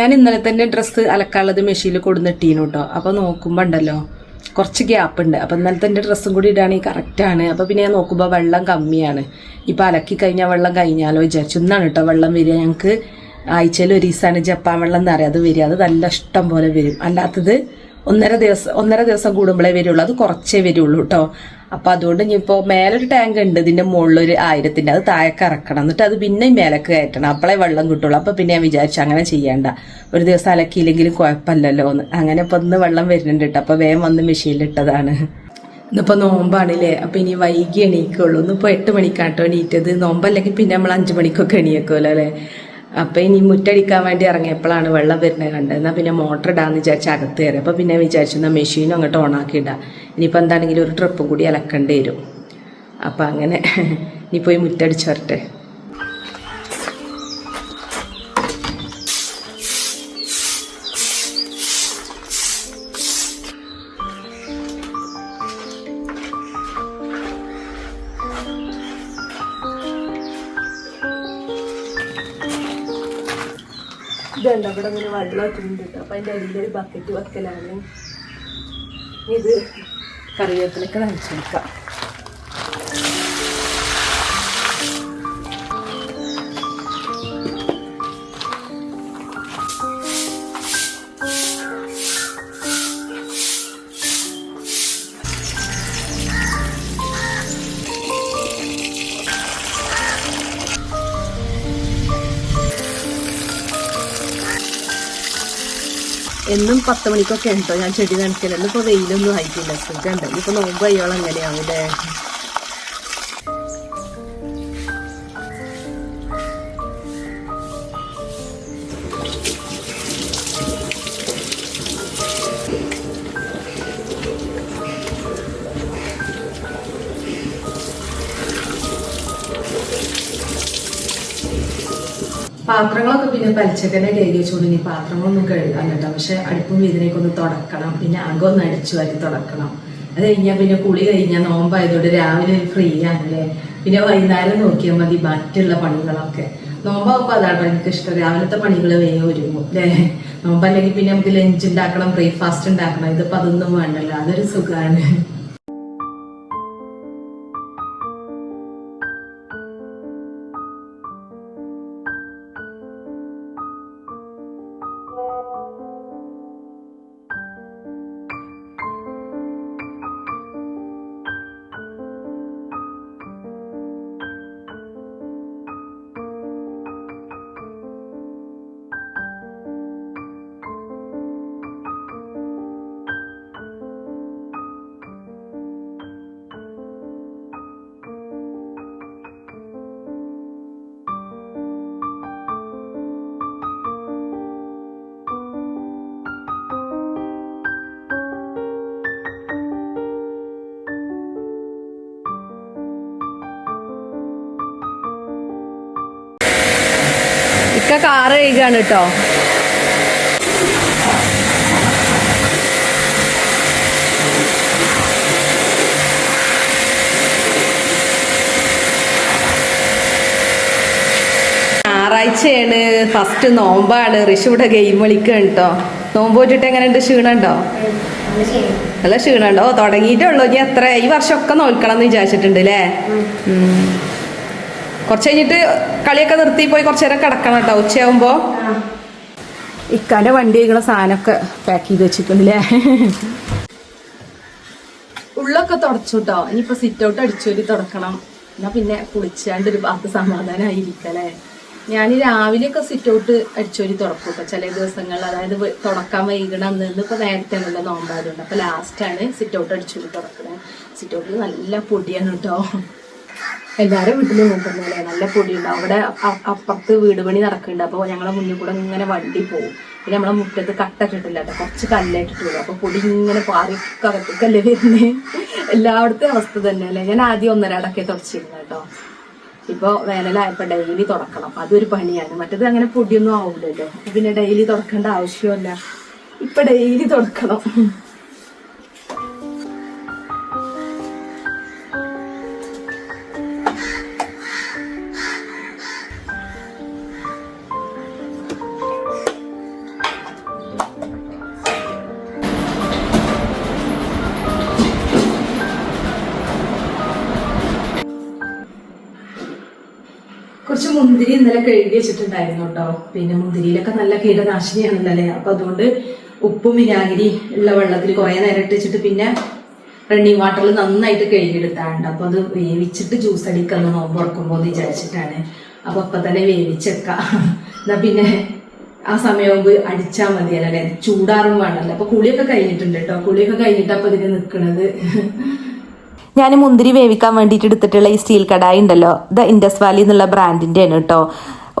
ഞാൻ ഇന്നലെ തന്നെ ഡ്രസ്സ് അലക്കാനുള്ളത് മെഷീനിൽ കൊടുന്നിട്ടീനു കേട്ടോ അപ്പൊ നോക്കുമ്പോ ഉണ്ടല്ലോ കുറച്ച് ഗ്യാപ്പ് ഉണ്ട്. അപ്പൊ ഇന്നലെ തന്നെ ഡ്രസ്സും കൂടി ഇടുകയാണെങ്കിൽ കറക്റ്റ് ആണ്. അപ്പൊ പിന്നെ ഞാൻ നോക്കുമ്പോൾ വെള്ളം കമ്മിയാണ്. ഇപ്പൊ അലക്കി കഴിഞ്ഞാൽ വെള്ളം കഴിഞ്ഞാലോ വിചാരിച്ചു. ഇന്നാണ് കേട്ടോ വെള്ളം വരിക. ഞങ്ങൾക്ക് ആഴ്ചയിൽ ഒരു ദിവസമാണ് ജപ്പാൻ വെള്ളം എന്ന് അറിയാതെ വരിക. അത് നല്ല ഇഷ്ടം പോലെ വരും. അല്ലാത്തത് ഒന്നര ദിവസം ഒന്നര ദിവസം കൂടുമ്പോഴേ വരുള്ളൂ. അത് കുറച്ചേ വരുള്ളൂ കേട്ടോ അപ്പൊ അതുകൊണ്ട് ഇനിയിപ്പോ മേലൊരു ടാങ്ക് ഉണ്ട് ഇതിന്റെ മുകളിൽ ഒരു ആയിരത്തിന്റെ അത് താഴേക്ക് ഇറക്കണം. എന്നിട്ട് അത് പിന്നെ മേലക്ക് കയറ്റണം. അപ്പോഴേ വെള്ളം കിട്ടുള്ളൂ. അപ്പൊ പിന്നെ ഞാൻ വിചാരിച്ചു അങ്ങനെ ചെയ്യണ്ട. ഒരു ദിവസം അലക്കിയില്ലെങ്കിലും കുഴപ്പമില്ലല്ലോ എന്ന്. അങ്ങനെ ഇപ്പൊ ഇന്ന് വെള്ളം വരുന്നുണ്ട് കേട്ടോ. അപ്പൊ വേഗം വന്ന് മെഷീനിലിട്ടതാണ് ഇന്നിപ്പോ നോമ്പാണില്ലേ. അപ്പൊ ഇനി വൈകി എണീക്കുള്ളൂ. ഇന്നിപ്പോ എട്ട് മണിക്കാട്ടോ എണീറ്റത്. നോമ്പല്ലെങ്കിൽ പിന്നെ നമ്മൾ അഞ്ചു മണിക്കൊക്കെ എണീക്കുമല്ലോ അല്ലേ? അപ്പൊ ഇനി മുറ്റടിക്കാൻ വേണ്ടി ഇറങ്ങിയപ്പോഴാണ് വെള്ളം വരുന്നത് കണ്ടത്. എന്നാൽ പിന്നെ മോട്ടർ ഇടാന്ന് വിചാരിച്ച് അകത്ത് കയറി. അപ്പോൾ പിന്നെ വിചാരിച്ചു എന്നാൽ മെഷീനും അങ്ങോട്ട് ഓണാക്കി ഇടാം. ഇനിയിപ്പോൾ എന്താണെങ്കിലും ഒരു ട്രിപ്പും കൂടി അലക്കേണ്ടി വരും. അപ്പം അങ്ങനെ ഇനി പോയി മുറ്റടിച്ചു ഇതുണ്ട് അവിടെ ഇങ്ങനെ വെള്ളം ഇട്ടിട്ടുണ്ട് കേട്ടോ അപ്പൊ അതിന്റെ അടിയിൽ ഒരു ബക്കറ്റ് വെക്കലാണ്. ഇത് കറിവേപ്പിലൊക്കെ നനച്ചെടുക്കാം. എന്നും പത്ത് മണിക്കൊക്കെ ഉണ്ടോ? ഞാൻ ചെടി നനയ്ക്കൽ. ഇന്നിപ്പോ വെയിലൊന്നും ആയിട്ടില്ല. സുഖമുണ്ട്. നോമ്പ് അയ്യോളം എങ്ങനെയാവും അല്ലേ? പാത്രങ്ങളൊക്കെ പിന്നെ പലിച്ചക്കന്നെ കയറി വെച്ചുകൊണ്ട് ഇനി പാത്രങ്ങളൊന്നും കഴുകാൻ കേട്ടോ പക്ഷെ അടുപ്പും വീതിനേക്ക് ഒന്ന് തുടക്കണം. പിന്നെ അകം ഒന്ന് അടിച്ചു വാരി തുടക്കണം. അത് കഴിഞ്ഞാൽ പിന്നെ കുളി കഴിഞ്ഞാൽ നോമ്പായതുകൊണ്ട് രാവിലെ ഫ്രീ ആണല്ലേ പിന്നെ വൈകുന്നേരം നോക്കിയാൽ മതി മറ്റുള്ള പണികളൊക്കെ. നോമ്പാകുമ്പോൾ അതാണ് എനിക്ക് ഇഷ്ടം. രാവിലത്തെ പണികൾ വേഗം ഒരുങ്ങും അല്ലേ നോമ്പല്ലെങ്കിൽ പിന്നെ നമുക്ക് ലഞ്ച് ഉണ്ടാക്കണം ബ്രേക്ക്ഫാസ്റ്റ് ഉണ്ടാക്കണം. ഇതിപ്പോ അതൊന്നും വേണ്ടല്ലോ. അതൊരു സുഖമാണ് ഇക്ക കാറ് കഴുകാണ് കേട്ടോ. ഞായറാഴ്ചയാണ്. ഫസ്റ്റ് നോമ്പാണ്. ഋഷിയുടെ ഗെയിം കളിക്കുകയാണ് കേട്ടോ. നോമ്പ് പോയിട്ട് എങ്ങനെയുണ്ട്? ക്ഷീണുണ്ടോ നല്ല ക്ഷീണുണ്ടോ തുടങ്ങിയിട്ടുള്ളൂ ഇനി എത്ര? ഈ വർഷമൊക്കെ നോൽക്കണം എന്ന് വിചാരിച്ചിട്ടുണ്ട് അല്ലേ. കുറച്ച് കഴിഞ്ഞിട്ട് കളിയൊക്കെ നിർത്തി പോയി കുറച്ചു നേരം കിടക്കണം കേട്ടോ. ഉച്ചയാകുമ്പോ ഇക്കാന്റെ വണ്ടി കഴിക്കണ സാധനമൊക്കെ പാക്ക് ചെയ്ത് വെച്ചിട്ടുണ്ടല്ലേ ഉള്ളൊക്കെ തുടച്ചു കേട്ടോ ഇനിയിപ്പോ സിറ്റ് ഔട്ട് അടിച്ചൊരു തുടക്കണം. എന്നാ പിന്നെ കുളിച്ചാണ്ട് ഒരു ഭാഗത്ത് സമാധാനമായിരിക്കല്ലേ ഞാൻ രാവിലെയൊക്കെ സിറ്റ് ഔട്ട് അടിച്ചൊരു തുറക്കും കേട്ടോ ചില ദിവസങ്ങളിൽ അതായത് തുടക്കാൻ വൈകണം അന്ന് ഇപ്പൊ നേരത്തെ ആണല്ലോ നോമ്പായതുകൊണ്ട്. അപ്പൊ ലാസ്റ്റാണ് സിറ്റ് ഔട്ട് അടിച്ചൊരു തുറക്കണേ സിറ്റ് ഔട്ട് നല്ല പൊടിയാണ് കേട്ടോ എല്ലാവരും വീട്ടിലും നോക്കുന്നല്ലേ നല്ല പൊടി ഉണ്ടാവും അവിടെ അപ്പുറത്ത് വീട് പണി നടക്കുന്നുണ്ട്. അപ്പോൾ ഞങ്ങളെ മുന്നിൽ കൂടെ ഇങ്ങനെ വണ്ടി പോകും പിന്നെ നമ്മളെ മുറ്റത്ത് കട്ടിട്ടില്ല കേട്ടോ. കുറച്ച് വരും അപ്പൊ പൊടി ഇങ്ങനെ പാറി കറക്കല്ലേ വരുന്നേ? എല്ലായിടത്തും അവസ്ഥ തന്നെയല്ലേ? ഞാൻ ആദ്യം ഒന്നരാടൊക്കെ തുടച്ചിരുന്നു കേട്ടോ. ഇപ്പൊ വേനലായപ്പോ ഡെയിലി തുടക്കണം. അതൊരു പണിയാണ്. മറ്റത് അങ്ങനെ പൊടിയൊന്നും ആവില്ലല്ലോ അപ്പൊ പിന്നെ ഡെയിലി തുടക്കേണ്ട ആവശ്യമല്ല. ഇപ്പൊ ഡെയിലി തുടക്കണം. ഇന്നലെ കഴുകി വെച്ചിട്ടുണ്ടായിരുന്നു കേട്ടോ. പിന്നെ മുന്തിരിയിലൊക്കെ നല്ല കീടനാശിനിയാണല്ലോ അല്ലേ അപ്പൊ അതുകൊണ്ട് ഉപ്പും വിനാഗിരി ഉള്ള വെള്ളത്തിൽ കുറെ നേരം ഇട്ട് വെച്ചിട്ട് പിന്നെ റണ്ണിങ് വാട്ടറിൽ നന്നായിട്ട് കഴുകിയെടുത്താണ്ട്. അപ്പൊ അത് വേവിച്ചിട്ട് ജ്യൂസ് അടിക്കാന്ന് നോമ്പ് ഉറക്കുമ്പോൾ എന്ന് വിചാരിച്ചിട്ടാണ്. അപ്പൊ അപ്പൊ തന്നെ വേവിച്ചേക്കാം എന്നാ പിന്നെ ആ സമയമാകുമ്പോ അടിച്ചാൽ മതിയല്ലോ ചൂടാറും വേണമല്ലോ അപ്പൊ കുളിയൊക്കെ കഴിഞ്ഞിട്ടുണ്ട് കേട്ടോ. കുളിയൊക്കെ കഴിഞ്ഞിട്ട് അപ്പൊ ഇതിന് നിക്കണത്. ഞാൻ മുന്തിരി വേവിക്കാൻ വേണ്ടിയിട്ട് എടുത്തിട്ടുള്ള ഈ സ്റ്റീൽ കടായി ഉണ്ടല്ലോ. ദ ഇൻഡസ് വാലി എന്നുള്ള ബ്രാൻഡിന്റെ ആണ് കേട്ടോ.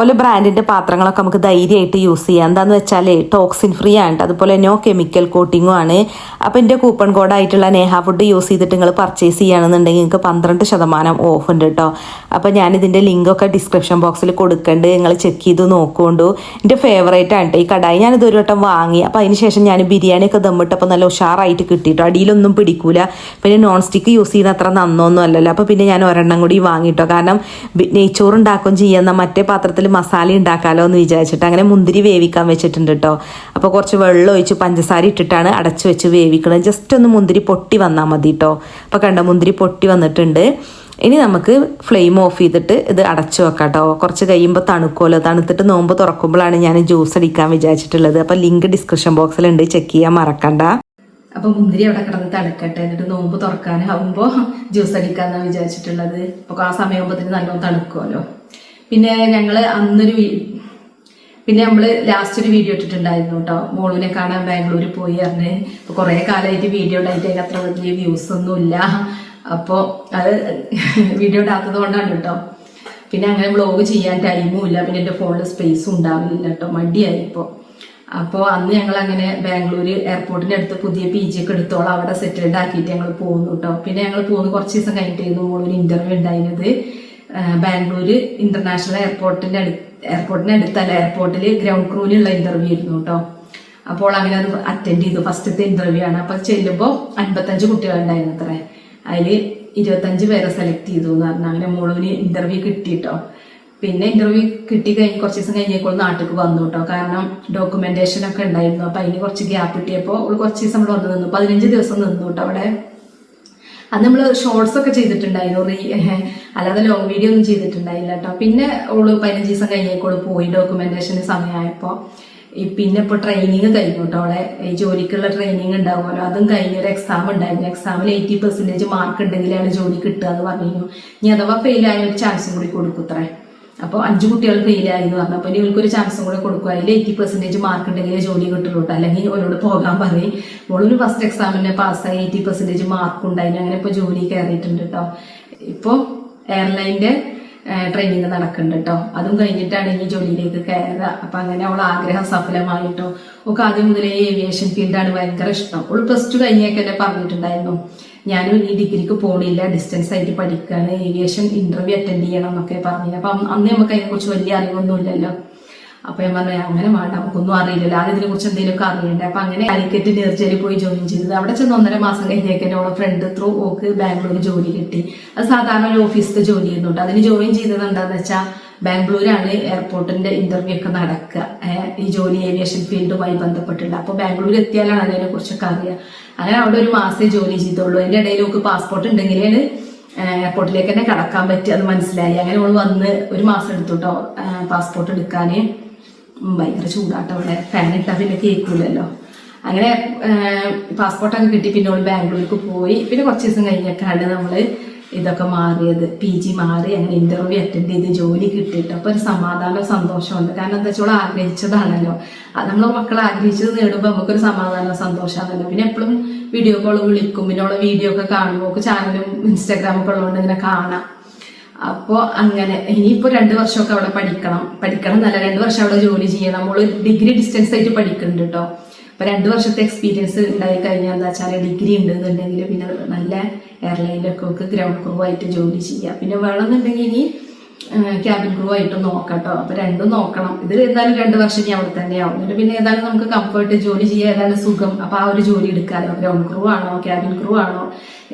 ഓല ബ്രാൻഡിന്റെ പാത്രങ്ങളൊക്കെ നമുക്ക് ധൈര്യമായിട്ട് യൂസ് ചെയ്യാം. എന്താന്ന് വെച്ചാൽ ടോക്സിൻ ഫ്രീ ആണ് അതുപോലെ നോ കെമിക്കൽ കോട്ടിങ്ങും ആണ്. അപ്പോൾ എന്റെ കൂപ്പൺ കോഡായിട്ടുള്ള നേഹ ഫുഡ് യൂസ് ചെയ്തിട്ട് നിങ്ങൾ പർച്ചേസ് ചെയ്യുകയാണെന്നുണ്ടെങ്കിൽ നിങ്ങൾക്ക് പന്ത്രണ്ട് ശതമാനം ഓഫ് ഉണ്ട് കേട്ടോ ഇതിന്റെ ലിങ്ക് ഒക്കെ ഡിസ്ക്രിപ്ഷൻ ബോക്സിൽ കൊടുക്കേണ്ടത് നിങ്ങൾ ചെക്ക് ചെയ്ത് നോക്കുകൊണ്ടു എന്റെ ഫേവറേറ്റ് ആണ് ഈ കടായി. ഞാൻ ഒരു വട്ടം വാങ്ങി. അപ്പോൾ അതിന് ശേഷം ഞാൻ ബിരിയാണിയൊക്കെ ദമ്മിട്ടപ്പോൾ നല്ല ഉഷാറായിട്ട് കിട്ടിട്ടോ. അടിയിലൊന്നും പിടിക്കൂല. പിന്നെ നോൺ സ്റ്റിക്ക് യൂസ് ചെയ്യുന്ന അത്ര നന്നൊന്നും അല്ലല്ലോ. അപ്പോൾ പിന്നെ ഞാൻ ഒരെണ്ണം കൂടി വാങ്ങിട്ടോ. കാരണം നെയ്ച്ചോറ് ചെയ്യുന്ന മറ്റേ പാത്രത്തിൽ മസാല ഉണ്ടാക്കാമല്ലോ എന്ന് വിചാരിച്ചിട്ട് അങ്ങനെ മുന്തിരി വേവിക്കാൻ വെച്ചിട്ടുണ്ട് കേട്ടോ അപ്പോൾ കുറച്ച് വെള്ളം ഒഴിച്ച് പഞ്ചസാര ഇട്ടിട്ടാണ് അടച്ചു വെച്ച് വേവിക്കുന്നത് ജസ്റ്റ് ഒന്ന് മുന്തിരി പൊട്ടി വന്നാൽ മതി കേട്ടോ അപ്പോൾ കണ്ട മുന്തിരി പൊട്ടി വന്നിട്ടുണ്ട്. ഇനി നമുക്ക് ഫ്ലെയിം ഓഫ് ചെയ്തിട്ട് ഇത് അടച്ചു വെക്കാം കേട്ടോ കുറച്ച് കഴിയുമ്പോൾ തണുക്കുമല്ലോ. തണുത്തിട്ട് നോമ്പ് തുറക്കുമ്പോഴാണ് ഞാൻ ജ്യൂസ് അടിക്കാൻ വിചാരിച്ചിട്ടുള്ളത്. അപ്പോൾ ലിങ്ക് ഡിസ്ക്രിപ്ഷൻ ബോക്സിലുണ്ട്. ചെക്ക് ചെയ്യാൻ മറക്കണ്ട. അപ്പൊ മുന്തിരി അവിടെ കിടന്ന് തണുക്കട്ടെ. എന്നിട്ട് നോമ്പ് തുറക്കാനാവുമ്പോ ജ്യൂസ് അടിക്കാന്നാ വിചാരിച്ചിട്ടുള്ളത്. അപ്പൊ ആ സമയമാകുമ്പോഴത്തേന് നല്ലോണം തണുക്കുമല്ലോ. പിന്നെ ഞങ്ങൾ അന്നൊരു പിന്നെ നമ്മൾ ലാസ്റ്റ് ഒരു വീഡിയോ ഇട്ടിട്ടുണ്ടായിരുന്നു കേട്ടോ മോളുവിനെ കാണാൻ ബാംഗ്ലൂർ പോയി പറഞ്ഞ്. ഇപ്പൊ കുറെ കാലമായിട്ട് വീഡിയോ ഉണ്ടായിട്ട് അതിന് അത്ര വലിയ വ്യൂസ് ഒന്നും ഇല്ല. അപ്പോ അത് വീഡിയോ ഇടാത്തത് കൊണ്ടാണ് കേട്ടോ പിന്നെ അങ്ങനെ വ്ളോഗ് ചെയ്യാൻ ടൈമും ഇല്ല. പിന്നെ എന്റെ ഫോണിൽ സ്പേസും ഉണ്ടാവില്ല കേട്ടോ മടിയായി ഇപ്പോൾ അപ്പോൾ അന്ന് ഞങ്ങൾ അങ്ങനെ ബാംഗ്ലൂർ എയർപോർട്ടിന്റെ അടുത്ത് പുതിയ പി ജി ഒക്കെ എടുത്തോളം. അവിടെ സെറ്റിൽഡ് ആക്കിയിട്ട് ഞങ്ങൾ പോകുന്നു കേട്ടോ പിന്നെ ഞങ്ങൾ പോകുന്നു കുറച്ച് ദിവസം കഴിഞ്ഞിട്ടായിരുന്നു മോളൊരു ഇന്റർവ്യൂ ഉണ്ടായിരുന്നത്. ബാംഗ്ലൂർ ഇന്റർനാഷണൽ എയർപോർട്ടിന്റെ എയർപോർട്ടിന്റെ അടുത്തല്ല എയർപോർട്ടിൽ ഗ്രൗണ്ട് ക്രൂവിലുള്ള ഇന്റർവ്യൂ ആയിരുന്നു കേട്ടോ അപ്പോൾ അങ്ങനെ അത് അറ്റൻഡ് ചെയ്തു. ഫസ്റ്റത്തെ ഇന്റർവ്യൂ ആണ്. അപ്പൊ ചെല്ലുമ്പോൾ അൻപത്തഞ്ച് കുട്ടികളുണ്ടായിരുന്നു അത്രേ അതിൽ ഇരുപത്തഞ്ച് പേരെ സെലക്ട് ചെയ്തു എന്ന് പറഞ്ഞാൽ അങ്ങനെ മോളുവിന് ഇന്റർവ്യൂ കിട്ടിട്ടോ പിന്നെ ഇന്റർവ്യൂ കിട്ടി കഴിഞ്ഞ് കുറച്ച് ദിവസം കഴിഞ്ഞപ്പോൾ നാട്ടിലേക്ക് വന്നു കേട്ടോ കാരണം ഡോക്യുമെന്റേഷൻ ഒക്കെ ഉണ്ടായിരുന്നു. അപ്പൊ അതിന് കുറച്ച് ഗ്യാപ്പ് കിട്ടിയപ്പോൾ കുറച്ച് ദിവസം ഇവിടെ വന്ന് നിന്നു. പതിനഞ്ച് ദിവസം നിന്നു കേട്ടോ അവിടെ. അന്ന് നമ്മൾ ഷോർട്സ് ഒക്കെ ചെയ്തിട്ടുണ്ടായിരുന്നു. റീ അല്ലാതെ ലോങ് വീഡിയോ ഒന്നും ചെയ്തിട്ടുണ്ടായില്ല കേട്ടോ പിന്നെ ഓൾ പതിനഞ്ച് ദിവസം കഴിഞ്ഞേക്കോൾ പോയി ഡോക്യുമെന്റേഷന് സമയമായപ്പോൾ പിന്നെ ഇപ്പോൾ ട്രെയിനിങ് കഴിഞ്ഞു കേട്ടോ അവളെ ഈ ജോലിക്കുള്ള ട്രെയിനിങ് ഉണ്ടാവുമല്ലോ. അതും കഴിഞ്ഞ ഒരു എക്സാം ഉണ്ടായിരുന്നു. എക്സാമിൽ എയ്റ്റി പെർസെന്റേജ് മാർക്ക് ഉണ്ടെങ്കിലാണ് ജോലി കിട്ടുക എന്ന് പറഞ്ഞു ഇനി അഥവാ ഫെയിൽ ആയ ഒരു ചാൻസും കൂടി കൊടുക്കുത്രേ അപ്പോൾ അഞ്ച് കുട്ടികൾ ഫെയിൽ ആയി എന്ന് പറഞ്ഞു ഇവർക്ക് ഒരു ചാൻസും കൂടെ കൊടുക്കുക അതിൽ എയ്റ്റി പെർസെന്റേജ് മാർക്ക് ഉണ്ടെങ്കിലേ ജോലി കിട്ടുള്ളൂ കേട്ടോ അല്ലെങ്കിൽ അവരോട് പോകാൻ പറയും. മോളൊരു ഫസ്റ്റ് എക്സാമിന് പാസ്സായി എയ്റ്റി പെർസെന്റേജ് മാർക്ക് ഉണ്ടായിരുന്നു അങ്ങനെ ഇപ്പോൾ ജോലി കയറിയിട്ടുണ്ട് കേട്ടോ ഇപ്പോൾ എയർലൈന്റെ ട്രെയിനിങ് നടക്കുന്നുണ്ട് കേട്ടോ അതും കഴിഞ്ഞിട്ടാണ് ഇനി ജോലിയിലേക്ക് കയറുക അപ്പൊ അങ്ങനെ അവൾ ആഗ്രഹം സഫലമായിട്ടോ ഒക്കെ ആദ്യം മുതലേ ഏവിയേഷൻ ഫീൽഡാണ് ഭയങ്കര ഇഷ്ടം. അവൾ പ്ലസ് ടു കഴിഞ്ഞൊക്കെ എന്നെ പറഞ്ഞിട്ടുണ്ടായിരുന്നു. ഞാനും ഈ ഡിഗ്രിക്ക് പോണില്ല. ഡിസ്റ്റൻസ് ആയിട്ട് പഠിക്കുകയാണ് ഏവിയേഷൻ ഇന്റർവ്യൂ അറ്റൻഡ് ചെയ്യണം എന്നൊക്കെ പറഞ്ഞു അപ്പം അന്ന് നമുക്ക് അതിനെക്കുറിച്ച് വലിയ അറിവൊന്നും ഇല്ലല്ലോ. അപ്പൊ ഞാൻ പറഞ്ഞു അങ്ങനെ വേണ്ട. നമുക്കൊന്നും അറിയില്ലല്ലോ. ആദ്യം ഇതിനെ കുറിച്ച് എന്തെങ്കിലുമൊക്കെ അറിയണ്ടേ? അപ്പൊ അങ്ങനെ കാലിക്കറ്റ് നേർച്ചയിൽ പോയി ജോയിൻ ചെയ്തത്. അവിടെ ചെന്ന് ഒന്നര മാസം കഴിഞ്ഞേക്ക് ഓളെ ഫ്രണ്ട് ത്രൂ ഓക്ക് ബാംഗ്ലൂർ ജോലി കിട്ടി. അത് സാധാരണ ഒരു ഓഫീസിലെ ജോലി ചെയ്യുന്നുണ്ട് അതിന് ജോയിൻ ചെയ്തത് എന്താണെന്ന് വെച്ചാൽ ബാംഗ്ലൂരാണ് എയർപോർട്ടിന്റെ ഇന്റർവ്യൂ ഒക്കെ നടക്കുക. ഈ ജോലി ഏവിയേഷൻ ഫീൽഡുമായി ബന്ധപ്പെട്ടിട്ടുണ്ട്. അപ്പൊ ബാംഗ്ലൂർ എത്തിയാലാണ് അതിനെ കുറിച്ചൊക്കെ അറിയുക. അങ്ങനെ അവിടെ ഒരു മാസേ ജോലി ചെയ്തുള്ളൂ. അതിന്റെ ഇടയിൽ നമുക്ക് പാസ്പോർട്ട് ഉണ്ടെങ്കിലാണ് എയർപോർട്ടിലേക്ക് തന്നെ കടക്കാൻ പറ്റുക മനസ്സിലായി. അങ്ങനെ നമ്മൾ വന്ന് ഒരു മാസം എടുത്തു പാസ്പോർട്ട് എടുക്കാന്. ഭയങ്കര ചൂടാട്ടോ അവിടെ. ഫാൻ ഇട്ടാൽ പിന്നെ കേൾക്കൂലല്ലോ അങ്ങനെ പാസ്പോർട്ടൊക്കെ കിട്ടി. പിന്നെ അവൾ ബാംഗ്ലൂർക്ക് പോയി. പിന്നെ കുറച്ച് ദിവസം കഴിഞ്ഞൊക്കെയാണ് നമ്മൾ ഇതൊക്കെ മാറിയത്. പി ജി മാറി അങ്ങനെ ഇന്റർവ്യൂ അറ്റൻഡ് ചെയ്ത് ജോലി കിട്ടിയിട്ട് അപ്പൊ ഒരു സമാധാനം സന്തോഷമുണ്ട് കാരണം എന്താ വെച്ചാൽ ആഗ്രഹിച്ചതാണല്ലോ. നമ്മളെ മക്കൾ ആഗ്രഹിച്ചത് നേടുമ്പോൾ നമുക്കൊരു സമാധാനം സന്തോഷമാണല്ലോ. പിന്നെ എപ്പോഴും വീഡിയോ കോൾ വിളിക്കും. പിന്നെ ഉള്ള വീഡിയോ ഒക്കെ കാണുമ്പോൾ ചാനലും ഇൻസ്റ്റാഗ്രാമൊക്കെ ഉള്ളതുകൊണ്ട് ഇങ്ങനെ കാണാം. അപ്പോൾ അങ്ങനെ. ഇനിയിപ്പോൾ രണ്ട് വർഷമൊക്കെ അവിടെ പഠിക്കണം. പഠിക്കണം എന്നല്ല രണ്ട് വർഷം അവിടെ ജോലി ചെയ്യണം. നമ്മൾ ഡിഗ്രി ഡിസ്റ്റൻസ് ആയിട്ട് പഠിക്കുന്നുണ്ട് കേട്ടോ അപ്പൊ രണ്ട് വർഷത്തെ എക്സ്പീരിയൻസ് ഉണ്ടായി കഴിഞ്ഞാൽ എന്താ വെച്ചാൽ ഡിഗ്രി ഉണ്ടെന്നുണ്ടെങ്കിൽ പിന്നെ നല്ല എയർലൈനിലൊക്കെ ഒക്കെ ഗ്രൗണ്ട് ക്രൂ ആയിട്ട് ജോലി ചെയ്യാം. പിന്നെ വേണമെന്നുണ്ടെങ്കിൽ ഇനി ക്യാബിൻ ക്രൂ ആയിട്ട് നോക്കട്ടോ അപ്പം അപ്പൊ രണ്ടും നോക്കണം. ഇതിൽ എന്തായാലും രണ്ട് വർഷം ഇനി അവിടെ തന്നെയാവും എന്നിട്ട് പിന്നെ ഏതായാലും നമുക്ക് കംഫർട്ട് ജോലി ചെയ്യാൻ ഏതാണ് സുഖം? അപ്പൊ ആ ഒരു ജോലി എടുക്കാമല്ലോ ഗ്രൗണ്ട് ക്രൂ ആണോ ക്യാബിൻ ക്രൂ ആണോ?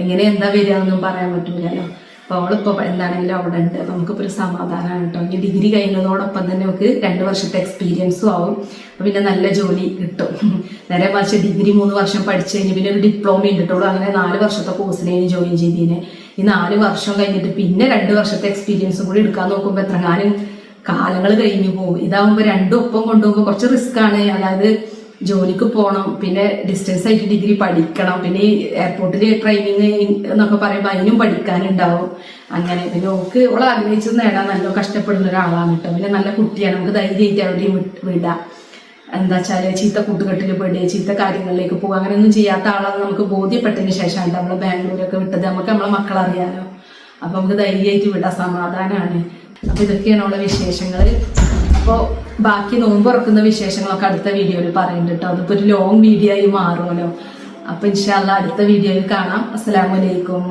എങ്ങനെ എന്താ വരിക എന്നൊന്നും പറയാൻ പറ്റൂലല്ലോ. അപ്പൊ അവളിപ്പോ എന്താണെങ്കിലും അവിടെ ഉണ്ട്. നമുക്കിപ്പോൾ നമുക്കിപ്പോ ഒരു സമാധാനമാണ് കേട്ടോ ഇനി ഡിഗ്രി കഴിയുന്നതോടൊപ്പം തന്നെ നമുക്ക് രണ്ട് വർഷത്തെ എക്സ്പീരിയൻസും ആവും. പിന്നെ നല്ല ജോലി കിട്ടും. നേരെ മറിച്ച് ഡിഗ്രി മൂന്ന് വർഷം പഠിച്ചു കഴിഞ്ഞ് പിന്നെ ഒരു ഡിപ്ലോമ ഉണ്ടിട്ടുള്ളൂ അങ്ങനെ നാല് വർഷത്തെ കോഴ്സിനെ ജോയിൻ ചെയ്തതിന് ഈ നാല് വർഷം കഴിഞ്ഞിട്ട് പിന്നെ രണ്ട് വർഷത്തെ എക്സ്പീരിയൻസും കൂടി എടുക്കാൻ നോക്കുമ്പോൾ എത്ര കാലം കാലങ്ങൾ കഴിഞ്ഞു പോകും. ഇതാവുമ്പോൾ രണ്ടും ഒപ്പം കൊണ്ടുപോകുമ്പോൾ കുറച്ച് റിസ്ക് ആണ്. അതായത് ജോലിക്ക് പോകണം പിന്നെ ഡിസ്റ്റൻസ് ആയിട്ട് ഡിഗ്രി പഠിക്കണം പിന്നെ എയർപോർട്ടിൽ ട്രെയിനിങ് എന്നൊക്കെ പറയുമ്പോൾ അതിനും പഠിക്കാനുണ്ടാവും. അങ്ങനെ പിന്നെ ഓക്ക് ഓൾ ആഗ്രഹിച്ചത് നേടാൻ നല്ല കഷ്ടപ്പെടുന്ന ഒരാളാണ് കേട്ടോ പിന്നെ നല്ല കുട്ടിയാണ്. നമുക്ക് ധൈര്യമായിട്ട് എവിടെയും വിടാം എന്താ വെച്ചാൽ ചീത്ത കൂട്ടുകെട്ടിൽ പെടുക ചീത്ത കാര്യങ്ങളിലേക്ക് പോകുക അങ്ങനെയൊന്നും ചെയ്യാത്ത ആളാണ് നമുക്ക് ബോധ്യപ്പെട്ടതിന് ശേഷമാണ് നമ്മൾ ബാംഗ്ലൂരൊക്കെ വിട്ടത്. നമുക്ക് നമ്മളെ മക്കളറിയാലോ. അപ്പൊ നമുക്ക് ധൈര്യമായിട്ട് വിടാം. സമാധാനമാണ് അപ്പൊ ഇതൊക്കെയാണ് ഉള്ള വിശേഷങ്ങൾ അപ്പോൾ ബാക്കി നോമ്പ് തുറക്കുന്ന വിശേഷങ്ങളൊക്കെ അടുത്ത വീഡിയോയിൽ പറയുന്നുണ്ട് കേട്ടോ അതിപ്പോ ഒരു ലോങ് വീഡിയോ ആയി മാറുമല്ലോ. അപ്പൊ ഇൻഷാല്ല അടുത്ത വീഡിയോയിൽ കാണാം. അസ്സലാമലൈക്കും